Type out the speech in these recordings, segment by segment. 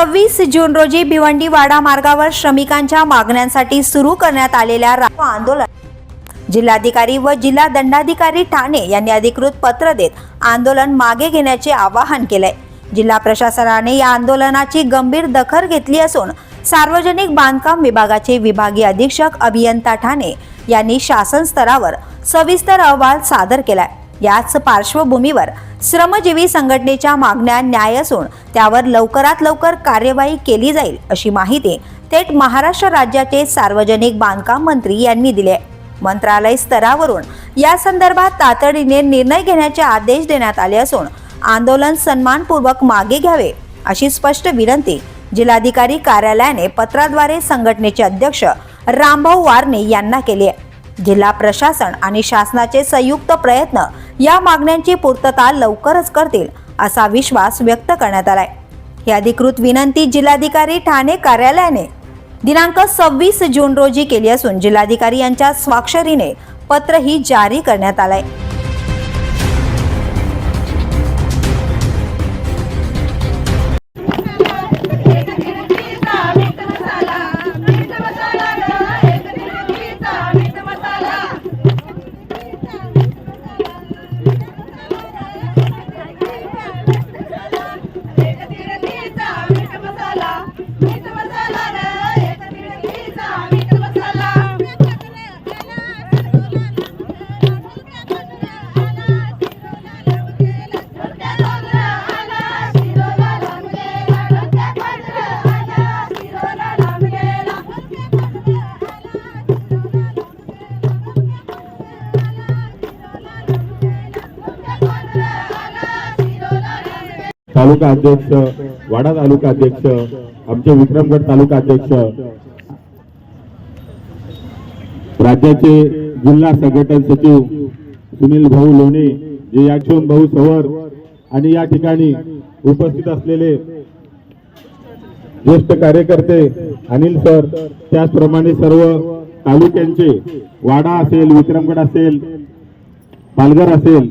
सव्वीस जून रोजी भिवंडी वाडा मार्गावर श्रमिकांच्या मागण्यांसाठी सुरू करण्यात आलेल्या आंदोलन. जिल्हाधिकारी व जिल्हा दंडाधिकारी ठाणे यांनी अधिकृत पत्र देत आंदोलन मागे घेण्याचे आवाहन केलंय. जिल्हा प्रशासनाने या आंदोलनाची गंभीर दखल घेतली असून सार्वजनिक बांधकाम विभागाचे विभागीय अधीक्षक अभियंता ठाणे यांनी शासन स्तरावर सविस्तर अहवाल सादर केलाय. याच पार्श्वभूमीवर श्रमजीवी संघटनेच्या मागण्या न्याय असून त्यावर लवकरात लवकर कार्यवाही केली जाईल अशी माहिती थेट महाराष्ट्र राज्याचे सार्वजनिक बांधकाम मंत्री यांनी दिली आहे. मंत्रालय स्तरावरून या संदर्भात तातडीने निर्णय घेण्याचे आदेश देण्यात आले असून आंदोलन सन्मानपूर्वक मागे घ्यावे अशी स्पष्ट विनंती जिल्हाधिकारी कार्यालयाने पत्राद्वारे संघटनेचे अध्यक्ष रामभाऊ वारणे यांना केली आहे. जिल्हा प्रशासन आणि शासनाचे संयुक्त प्रयत्न या मागण्यांची पूर्तता लवकरच करतील असा विश्वास व्यक्त करण्यात आलाय. ही अधिकृत विनंती जिल्हाधिकारी ठाणे कार्यालयाने दिनांक सव्वीस जून रोजी केली असून जिल्हाधिकारी यांच्या स्वाक्षरीने पत्रही जारी करण्यात आलंय. तालुका अध्यक्ष वाडा तालुका अध्यक्ष आमचे विक्रमगड तालुका अध्यक्ष. राज्याचे जिल्हा संघटन सचिव सुनील भाऊ लोणे जे याक्षोन भाऊ सवर आणि या ठिकाणी उपस्थित असलेले ज्येष्ठ कार्यकर्ते अनिल सर त्याचप्रमाणे सर्व तालुक्यांचे वाडा असेल विक्रमगड असेल पालघर असेल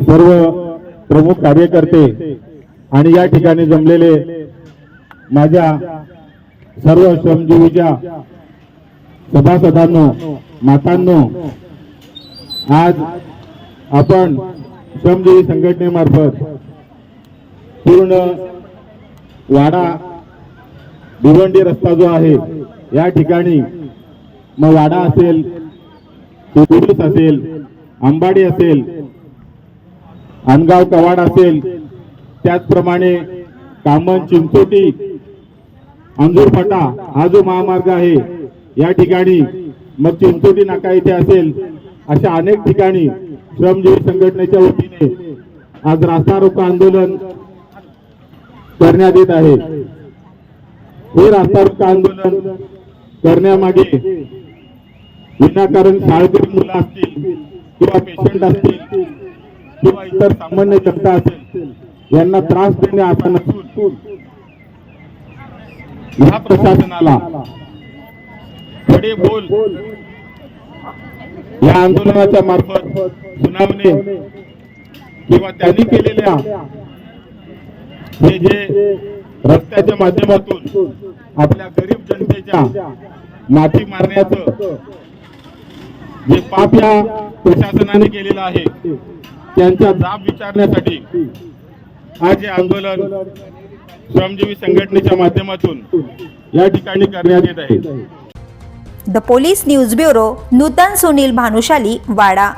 सर्व प्रमुख कार्यकर्ते आणि या ठिकाणी जमलेले माझ्या सर्व श्रमजीवीच्या सभासदांनो मातांनो आज आपण श्रमजीवी संघटनेमार्फत पूर्ण वाडा भिवंडी रस्ता जो आहे या ठिकाणी मग वाडा असेल कुरुस असेल अंबाडी असेल अनगाव कवाड असेल त्याचप्रमाणे कामन चिंचोटी अंजूर फाटा हा जो महामार्ग आहे या ठिकाणी मग चिंचोटी नाका इथे असेल अशा अनेक ठिकाणी श्रमजीवी संघटनेच्या वतीने आज रास्ता रोको आंदोलन करण्यात येत आहे. हे रास्ता रोको आंदोलन करण्यामागे विनाकारण शाळकरी मुलं असतील किंवा पेशंट असतील किंवा इतर सामान्य जनता असेल यांना त्रास देणे असा नसून या प्रशासनाला खडे बोल या आंदोलनाच्या मार्फत सुनावणे किंवा त्यांनी केलेल्या हे जे रस्त्याच्या माध्यमातून आपल्या गरीब जनतेच्या माथी मारण्याचं जे पाप या प्रशासनाने केलेलं आहे त्यांचा जाब विचारण्यासाठी आज हे आंदोलन श्रमजीवी संघटनेच्या माध्यमातून या ठिकाणी करण्यात येत आहे. The police news bureau Nutan Sunil Bhanushali Wada